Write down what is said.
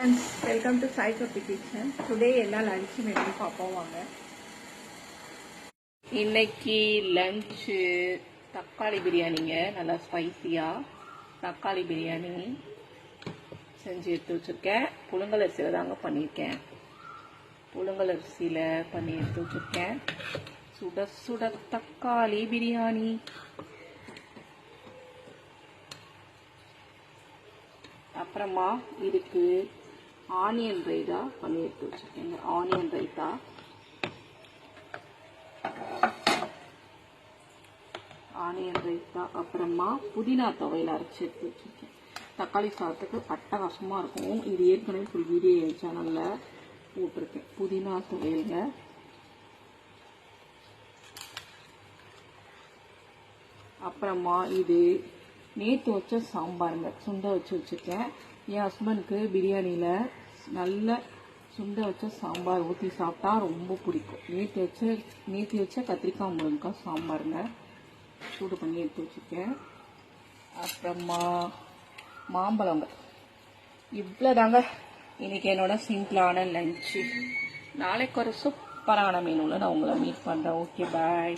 Welcome to Sai Soppi kitchen today எல்லாம் lunch menu பார்ப்போம் வாங்க இன்னைக்கு லஞ்சு தக்காளி பிரியாணிங்க நல்லா ஸ்பைசியாக தக்காளி பிரியாணி செஞ்சு எடுத்து வச்சுருக்கேன். புழுங்கல் அரிசியில் தாங்க பண்ணியிருக்கேன். புழுங்கல் அரிசியில் பண்ணி எடுத்து வச்சுருக்கேன். சுட சுட தக்காளி பிரியாணி. அப்புறமா இதுக்கு ஆனியன் ரைத்தா பண்ணி எடுத்து வச்சுருக்கேங்க ஆனியன் ரைத்தா ஆனியன் ரைத்தா அப்புறமா புதினா துவையில் அரைச்சி எடுத்து வச்சுருக்கேன். தக்காளி சாதத்துக்கு அட்டகாசமாக இருக்கும். இது ஏற்கனவே ஃபுல் வீடியோ சேனலில் போட்டிருக்கேன். புதினா துவையலுங்க. அப்புறமா இது நேற்று வச்ச சாம்பாருங்க. சுண்டை வச்சு வச்சுருக்கேன். என் ஹஸ்பண்டுக்கு பிரியாணியில் நல்ல சுண்டை வச்ச சாம்பார் ஊற்றி சாப்பிட்டா ரொம்ப பிடிக்கும். நேற்று வச்ச நேற்று வச்ச கத்திரிக்காய் முருங்கைக்காய் சாம்பாருங்க. சூடு பண்ணி எடுத்து வச்சுருக்கேன். அப்புறமா மாம்பழங்க. இவ்வளோதாங்க இன்றைக்கி என்னோட சிம்பிளான லஞ்சு நாளைக்கு ஒரு சூப்பரான மெனுவில் நான் உங்களை மீட் பண்ணுறேன் ஓகே பாய்